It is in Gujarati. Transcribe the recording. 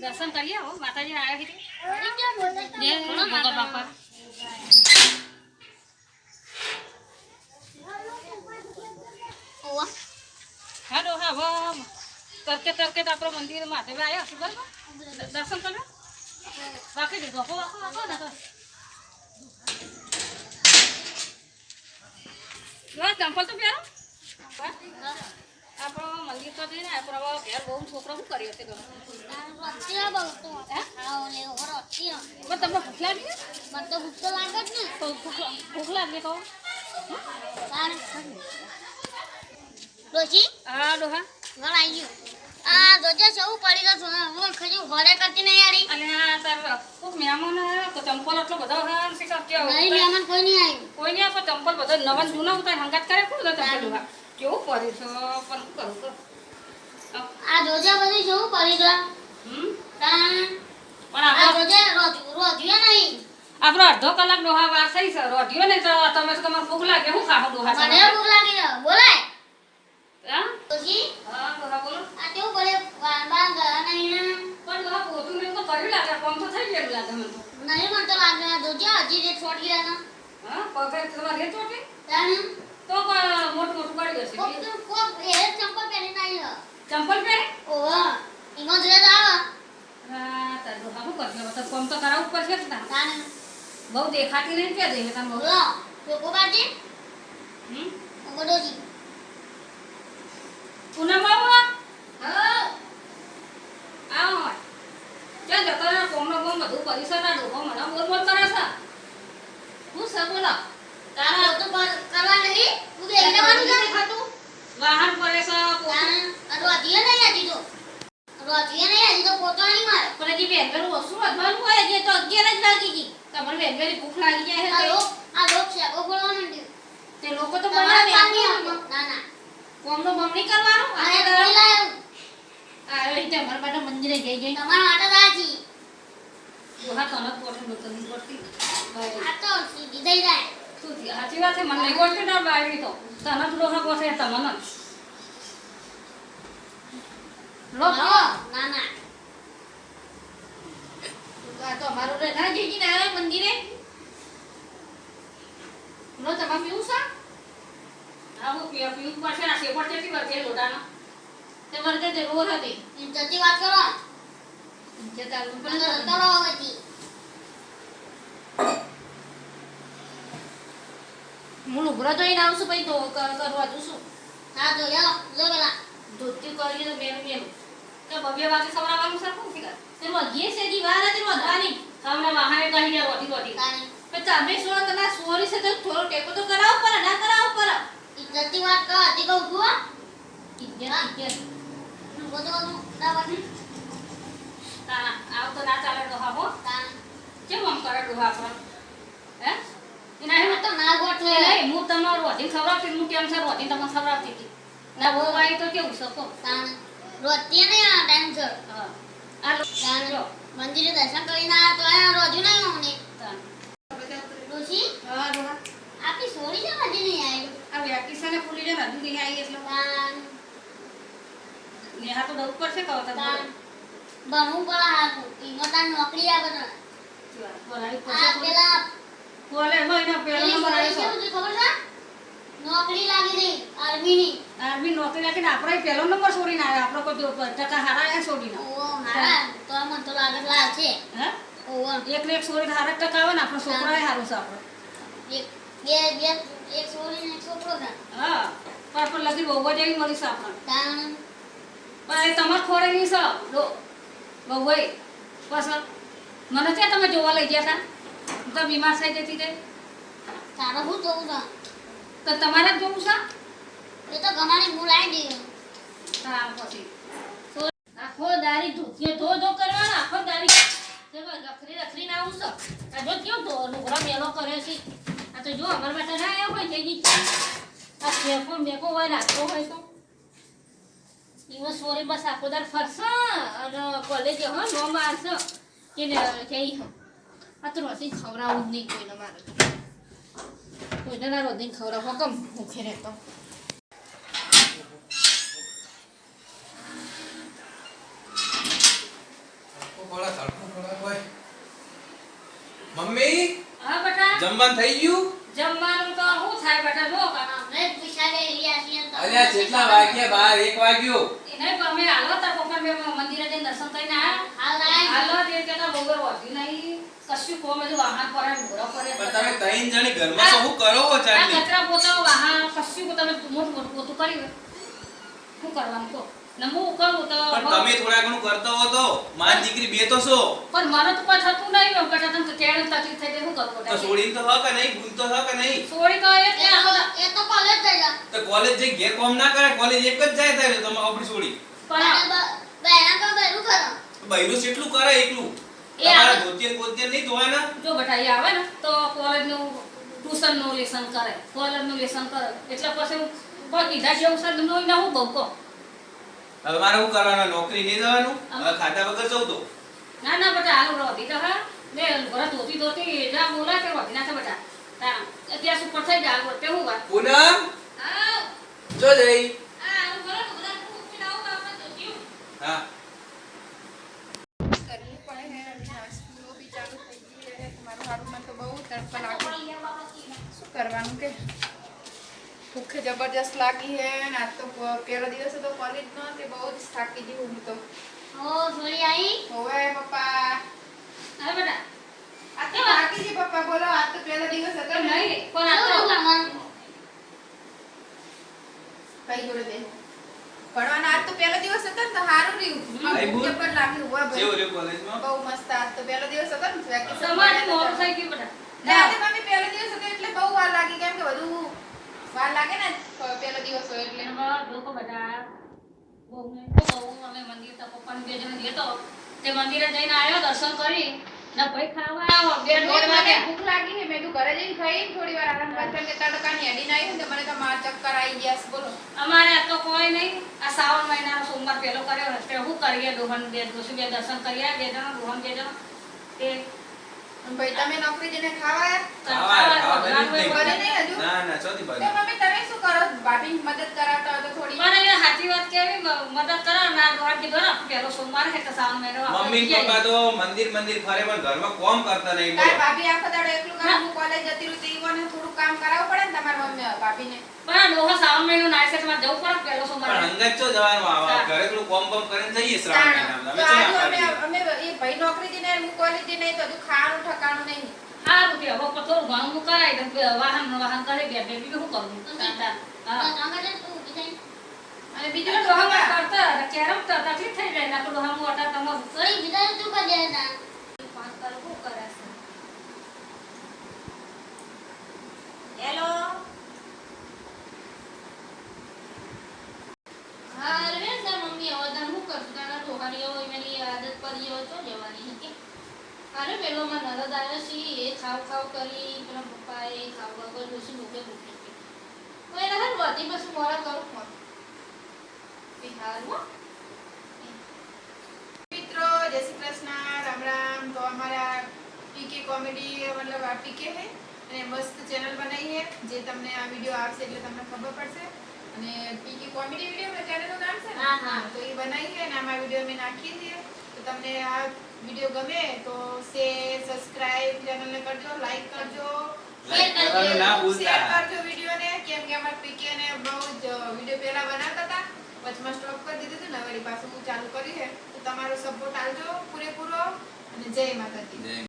દર્શન કરીએ હો માતાજી આવ્યા હતા? જય ભોગા બાપા. હેલો હા તરકે તરકે તો આપણો મંદિર માથે આવ્યા હશે બરાબર? દર્શન કરો બાકી દે વાકો વાપો વાકો ને તો. ચંપલ તો પહેરો. આપણો મંદિર તો જઈને આપણો ઘેર બહુ છોકરો શું કર્યો છે પણ તમને ભૂખ લાગી મને તો ભૂખ તો લાગે જ ને. તો ભૂખ લાગી તો તારે. ડોશી, હા ડોહા ઘર આઈ ગયું. આ જોજે કેવું પડી ગયું છે. હું ખજૂર ઘરે કરતી નહીં યારી. અને આ તાર ખૂબ મહેમાન આવ્યા તો ચંપલ એટલો બધો હા શીખા કેવું નહીં, મહેમાન કોઈ નહીં આવ્યું. કોઈ નહીં આપો ચંપલ બધો નવા જૂના ઉતાર હંગાત કરે કોણ તો ચંપલ ડોહા કેવું પડ્યું છે પણ શું કરું તો આ જોજે બધું કેવું પડી ગયું. હમ. પણ આ જોજે રોજ- રોજ્યું નહીં. આપણો અડધો કલાક ડોહા વાર થઈ છે રોઢિયો ને તો તમે તો તમારે ભૂખ લાગે શું ખાવ ડોહા મને ભૂખ લાગી બોલાય. હા હા ડોહા બોલો આ કેવું પડે? વા- બા ગયા નહીં પણ ડોહા પોતું ને તો કર્યું લાગે કોમ તો થઈ ગયેલું લાગે મને નહીં મને તો લાગે. જોજે હજી રેટ છોડી ગયા છે. હા પગે તમારે તાન. તો મોટું મોટું કરી હશે કોક એ ચંપલ પહેરીને આવી ચંપલ પહેરે? ઓહ ઈમાં જ રેત આવે. હા તાર તો કોમ તો કરાવવું ઉપર છે ના. તાન. બહુ દેખાતી નહીં કે દે તમે બહુ કાઢજે. હમ? ઓગો પૂનમ બાબા હા. આવો. ચાલ જતો કોમ બધું કરી શકે ડોહો મને બોલ બોલ કરે છે હું છે બોલો તારા તો કર- કરવા નહીં. તું બેસી જવાનું છે. વાહન પડે છે પોતું તાન. આ રોજીએ નહીં હજી તો. રોજીએ નહીં હજી તો પોતો નહીં મારે. પણ હજી બેનગરું ઓછું વધવાનું હોય હજી તો અગિયાર જ વાગી ગઈ. તમારે બેનગરી ભૂખ લાગી જાય છે આ લોક શેકો ખોલવા માંડ્યું. તે લોકો તો બનાવે ના ના. કોમનો બમ નહીં કરવાનું? આને આ ધોઈ લાયો. આ રીતે અમારા માટે મંદિરે જઈ જઈ. તમારા માટે પડતી આ તો સીધી થઈ જાય. શું સાચી વાત છે મને ગોઠવી ના બાયરી તો. તને ડોહા પોઠે તમને જ. લો હા. ના ના. આ તો અમારું રે ના જઈ ના આવે મંદિરે લો તમારે પીવું છે હા હું પીવા પીવું પાસે આ શેપડ ચેટી વાર છે લોટાનો તે મારે તે જરૂર હતી એમ ચતી વાત કરો. જે ચાલુ પણ પણ તો કરો હવેથી. હું લુગડો ધોઈને આવું છું પછી તો કરવા દઉં છું હા તો લો જો પેલા. ધોતી કરી તો બેન બેન તો ભવ્ય વાગે સવરાવાનું છે શું ફિકર તે વધીએ છે દી વાર હતી વધવાની તમને વાહને કહીને રોટી રોટી તાને. પણ તમે તમારે સોરી છે તો થોડો ટેકો તો કરાવો પર ના કરાવો પર ઈ વાત કરો. હજી કહું છું હો. ઇજ્જત ઇજ્જત ના બરાબર. તારા આવ તો ના ચાલે તો હો તાને. કેમ આમ કરે ડોહા હે એના તો ના ગોઠવે. નહીં હું તમને રોટી ખવડાવતી હું કેમ છે રોટી તમને ખવડાવતી હતી ના બહુ વાય તો કેવું શકો તાને. રોજથી નહીં. હા મંદિરે દર્શન કરીને આવ્યા તો રોજ્યું નહીં અમને. તાન. ડોશી, હા ડોહા આપણી સોરી છે હજી નહીં આવી. આ વેકેશન ફૂલી જાય હજુ નહીં આવી એટલે નેહા તો દઉં પડશે કહો તો તાન. ભણવું પડે તાન નોકરી આવે ને. બોલાવી પડશે પેલા કોલેજ હોય પહેલો નંબર આવ્યો ખબર છે? નોકરી લાગી રહી આર્મીની. આર્મી નોકરી લાગીને આપણે પહેલો નંબર છોડીને આવ્યો આપણો કોઈ પર ટકા હારા એ છોડીને ઓ હારા. તો મને તો લાગે છે. હે ઓ એક ને એક છોડીને હારા ટકા આવે ને આપણો છોકરો સારું છે આપણો એક બે બે એક સોરી ને એક છોકરો છે. હા પણ આપણે લગી બહુ જ એવી મળી છે આપણને તાણ પણ એ તમાર ખોડે નહીં છે લો બહુ ભાઈ બસ મને ત્યાં તમે જોવા લઈ ગયા હતા તો બીમાર થઈ જતી તે તારા શું જોવું છે? તો તમારે જોવું છે? એ તો ગમાણી બોલાવી દે. હા પછી આખો દારી ધોતીએ ધો ધો કરવાનો આખો દારી ચલો રખડી રખરી આવું છે. આ જો કેવો તો લુગડો મેલો કરે છે. આ તો જો અમારા માટે ના આવ્યો હોય જઈ આ શેકો મેકો હોય નાખતો હોય તો. ઈવો સોરે બસ આખો દાર ફરશે અને કોલેજ હો નો મારશે. કે ને જઈ હો. આ તો રોટી ખવડાવું જ નહીં કોઈને મારે. કોઈના મમ્મી હા બેટા જમવાનું થઈ ગયું જમવાનું તો શું થાય બેટા જો કાના મેં વાગ્યા 12 1 વાગ્યો પણ અમે હાલો તાર પપ્પા બે મંદિરે જઈને દર્શન કરીને આવ્યા હાલ તે કહેતા વગર વધ્યું નહીં. કશું કોમ હજુ વાહન પર ઘોરો પર પણ તમે ત્રણ જણી ઘરમાં શું કરો છો આ કચરા પોતા વાહન કશું તમે મોટું મોટું પોતું કરી હોય. શું કરવાનું કહો? ને હું કહું તો પણ તમે થોડા ઘણું કરતો હો તો માન દીકરી બે તો છો પણ મને તો પાછું થતું નહીં હોય બેટા તમે કેળ તકલીફ થઈ જાય હું કરું તો છોડી તો હ કે નહીં ભૂલ તો હ કે નહીં? છોડી તો એ એ તો કોલેજ જાય. તો કોલેજ જઈ ઘેર કોમ ના કરે કોલેજ એક જ જાય થાય તમે આપણી છોડી પણ બેના તો બેરું કરો. બૈરું કેટલું કરે એકલું તમારા ધોતિયન બોતિયન નહીં ધોવાના? જો બેટા એ આવે ને તો કોલેજનું ટ્યુશનનું લેસન કરે. કોલેજનું લેસન કરે. એટલે પછી કોઈ કીધા જેવું છે નો ના હું બહુ કહો. હવે મારે શું કરવાનું? નોકરી નહીં જવાનું? હવે ખાતા વગર જવું તો? ના ના બટા હાલ રોધી તો હા. બે ઘરે ધોતી ધોતી જા બોલા કે રોધી નાખે બટા તા અત્યાર સુપર થઈ જાય હાલ તે હું વાત પૂનમ? જો જઈ. હા હાલ ઘરે ધોતી હા. ભૂખ જબરજસ્ત લાગી હે અને આજ તો પહેલો દિવસ હતો કોલેજનો તે બહુ જ થાકી ગઈ હું તો. ઓ સોરી આઈ. હોવે પપ્પા. હા બેટા આ તો થાકી ગઈ પપ્પા બોલો આજ તો પહેલો દિવસ હતો નહીં પણ આ તો ભાઈ જોડે બે ભણવાના આજ તો પહેલો દિવસ હતો ને તો સારું રહ્યું. જબર લાગ્યું હોવે જેવું રહ્યું કોલેજમાં બહુ મસ્ત આજ તો પહેલો દિવસ હતો ને વેકેશન તમારે મોડું થઈ ગયું બેટા ને આજે મમ્મી પહેલો દિવસ હતો એટલે બહુ વાર લાગી કેમ કે બધું વાર લાગે ને? પહેલો દિવસ હોય એટલે. એમાં લોકો બધા બહુને બહુ અમે મંદિર તો પપ્પાને બે જણ ગયો તે મંદિરે જઈને આવ્યો દર્શન કરી ને ભાઈ ખાવા આવ્યો બે મને દોઢ વાગે ભૂખ લાગી છે મેં કીધું ઘરે જઈને ખાઈ થોડી વાર આરામ કર કે તડકાની અડીને આવી ને મને તો માર ચક્કર આવી ગયા બોલો. અમારે આ તો કોઈ નહીં. આ શ્રાવણ મહિનાનો સોમવાર પહેલો કર્યો હશે શું કરીએ દોહન બે દોશી બે દર્શન કરીએ બે જણ દોહન બે જણ. તે ભાઈ તમે નોકરી જઈને ખાવા ખાવા ખાવા ભગવાન બની જ હોય બને નહીં હજુ ના ના ચોથી તો બાજુ મમ્મી તમે શું કરો ભાભી મદદ કરાવતા હોય તો થોડી પણ એ સાચી વાત કેવી મ- મદદ કરો ના કીધું ને સોમવાર મમ્મી પપ્પા તો મંદિર મંદિર ફરે પણ ઘરમાં કોમ કરતા નહીં તાર બોલો ભાભી આખો દાડો એકલું કામ હું કોલેજ જતી રહું તો ઈવોને થોડું કામ કરાવવું પડે ને તમારા મમ્મી ભાભીને. પણ આ ડોહો શ્રાવણ મહિનો નાય છે જવું પડે પેલો સોમવાર. પણ અંગત ચો જવાનું આવા. ઘરે એકલું કોમ કોમ કરીને જઈએ શ્રાવણ મહિનામાં. અમે અમે અમે એ ભાઈ નોકરી દીને હું કોલેજ દીને તો દુ ખાવાનું ઠકાણું નહીં. સારું કે હવે થોડું ઘણું હું કરાવી દઉં વાહન વાહન કરે બે બેબી હું કરું? હા. અને બીજું બીજું ડોહા શું માં કરતા હતા, ક્યારેક તો તકલીફ થઈ જાય નાખું હમ ઓટા તમો થોડી વિદાય તું કરી દે તા ફોન કરો શું કરે છે? હેલો? હા અરે સર મમ્મી હવે તાર શું કરશું? તારા ડોહાની હવે મેલી આદત પડી હોય તો જવાની? કે? અરે પેલો માં નરદ આવ્યો છે એ ખાવ ખાવ કરી પેલા પપ્પા એ ખાવ ખાવ કરી ડોસી મૂકે મૂકે. કોઈ એને હાલ બસ પછી મોડા કરું ફોન. એ હારું હો. મિત્રો જય શ્રી કૃષ્ણ રામ અમારા પીકે કોમેડી મતલબ આ પીકે હે અને મસ્ત ચેનલ બનાવી હે જે તમને આ વિડિયો આવશે એટલે તમને ખબર પડશે. અને પીકે કોમેડી વીડિયો ચેનલનું નામ છે ને હા, હા. તો એ બનાવી હે અને આમાં વિડિયો મેં નાખી છે તો તમને આ વિડિયો ગમે તો શેર સબસ્ક્રાઇબ ચેનલને કરજો લાઈક કરજો. Like કરવાનું ના ભૂલતા. શેર કરજો વિડીયોને કેમ કે અમાર પીકે ને બહુ જ વીડિયો પહેલા બનાવતા હતા. વચમાં સ્ટોપ કરી દીધું હતું ને વળી પાછું હું ચાલુ કરી છે. તો તમારો સપોર્ટ આલજો પૂરેપૂરો. અને જય માતાજી જય